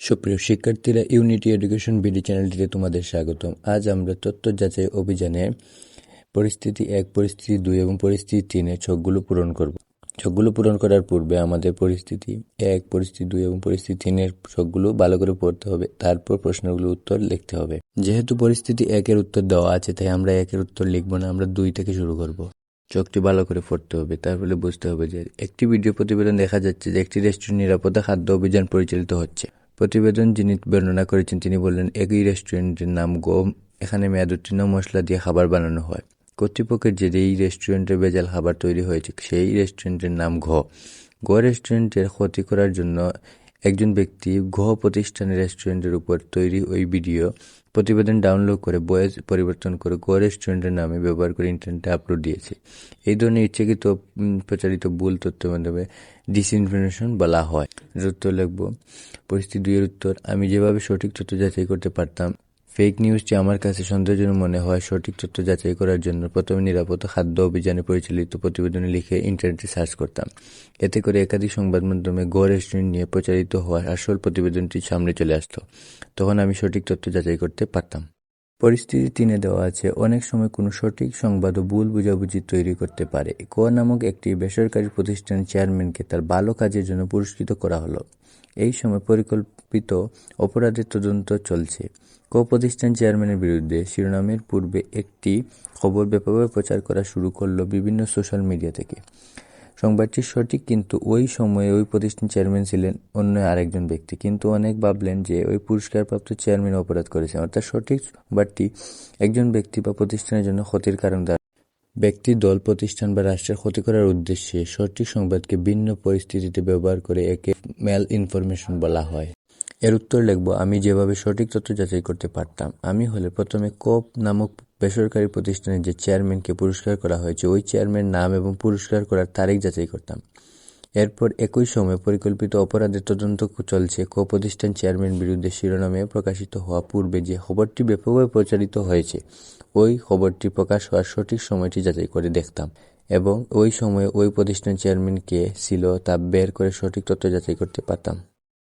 সুপ্রিয় শিক্ষার্থীরা unity education BD চ্যানেলটিতে তোমাদের স্বাগতম। আজ আমরা তথ্য যাচাই অভিযানে পরিস্থিতি এক, পরিস্থিতি দুই এবং পরিস্থিতি তিনের ছকগুলো পূরণ করব। ছকগুলো পূরণ করার পূর্বে আমাদের পরিস্থিতি এক, পরিস্থিতি দুই এবং পরিস্থিতি তিনের ছকগুলো ভালো করে পড়তে হবে। তারপর প্রশ্নগুলোর উত্তর লিখতে হবে। যেহেতু পরিস্থিতি একের উত্তর দেওয়া আছে, তাই আমরা একের উত্তর লিখব না, আমরা দুই থেকে শুরু করব। চোখটি ভালো করে পড়তে হবে, তারপরে বুঝতে হবে যে একটি ভিডিও প্রতিবেদন দেখা যাচ্ছে যে একটি রেস্টুরেন্ট নিরাপত্তা খাদ্য অভিযান পরিচালিত হচ্ছে। প্রতিবেদন যিনি বর্ণনা করেছেন, তিনি বললেন, একই রেস্টুরেন্টের নাম গম এখানে মেয়াদ উত্তীর্ণ মশলা দিয়ে খাবার বানানো হয়। কর্তৃপক্ষের যে এই রেস্টুরেন্টে বেজাল খাবার তৈরি হয়েছে, সেই রেস্টুরেন্টের নাম ঘ। ঘ রেস্টুরেন্টের ক্ষতি করার জন্য একজন ব্যক্তি ঘ প্রতিষ্ঠানের রেস্টুরেন্টের উপর তৈরি ওই ভিডিও প্রতিবেদন ডাউনলোড করে বয়েস পরিবর্তন করে গো রেস্টুরেন্টের নামে ব্যবহার করে ইন্টারনেটে আপলোড দিয়েছে। এই ধরনের ইচ্ছাকৃত প্রচারিত ভুল তথ্যের মাধ্যমে ডিসইনফরমেশন বলা হয়। উত্তর লিখব, পরিস্থিতি দুইয়ের উত্তর। আমি যেভাবে সঠিক তথ্য যাচাই করতে পারতাম ফেক নিউজটি আমার কাছে সন্দেহজনক মনে হয় সঠিক তথ্য যাচাই করার জন্য প্রথমে নিরাপদ খাদ্য অভিযানে পরিচালিত প্রতিবেদনে লিখে ইন্টারনেটে সার্চ করতাম। এতে করে একাধিক সংবাদ মাধ্যমে গো রেস্টুরেন্ট নিয়ে প্রচারিত হওয়ার আসল প্রতিবেদনটি সামনে চলে আসতো। তখন আমি সঠিক তথ্য যাচাই করতে পারতাম। পরিস্থিতি তিনে দেওয়া আছে। অনেক সময় কোনো সঠিক সংবাদ ও ভুল বুঝাবুঝি তৈরি করতে পারে। ক নামক একটি বেসরকারি প্রতিষ্ঠানের চেয়ারম্যানকে তার ভালো কাজের জন্য পুরস্কৃত করা হলো। এই সময় পরিকল্পিত অপরাধের তদন্ত চলছে। ক প্রতিষ্ঠান চেয়ারম্যানের বিরুদ্ধে শিরোনামের পূর্বে একটি খবর ব্যাপকভাবে প্রচার করা শুরু করল বিভিন্ন সোশ্যাল মিডিয়া থেকে। সংবাদটি সঠিক, কিন্তু ওই সময়ে ওই প্রতিষ্ঠান চেয়ারম্যান ছিলেন অন্য আরেকজন ব্যক্তি। কিন্তু অনেক ভাবলেন যে ওই পুরস্কারপ্রাপ্ত চেয়ারম্যান অপরাধ করেছেন অর্থাৎ সঠিক সংবাদটি একজন ব্যক্তি বা প্রতিষ্ঠানের জন্য ক্ষতির কারণ ব্যক্তি, দল, প্রতিষ্ঠান বা রাষ্ট্রের ক্ষতি করার উদ্দেশ্যে সঠিক সংবাদকে ভিন্ন পরিস্থিতিতে ব্যবহার করে একে মেল ইনফরমেশন বলা হয়। এর উত্তর লিখব, আমি যেভাবে সঠিক তথ্য যাচাই করতে পারতাম, আমি হলে প্রথমে কোপ নামক বেসরকারি প্রতিষ্ঠানের যে চেয়ারম্যানকে পুরস্কার করা হয়েছে, ওই চেয়ারম্যান নাম এবং পুরস্কার করার তারিখ যাচাই করতাম। এরপর একই সময়ে পরিকল্পিত অপরাধের তদন্ত চলছে। কো প্রতিষ্ঠান চেয়ারম্যান বিরুদ্ধে শিরোনামে প্রকাশিত হওয়া পূর্বে যে খবরটি ব্যাপকভাবে প্রচারিত হয়েছে, ওই খবরটি প্রকাশ হওয়ার সঠিক সময়টি যাচাই করে দেখতাম এবং ওই সময়ে ওই প্রতিষ্ঠান চেয়ারম্যান কে ছিল তা বের করে সঠিক তথ্য যাচাই করতে পারতাম।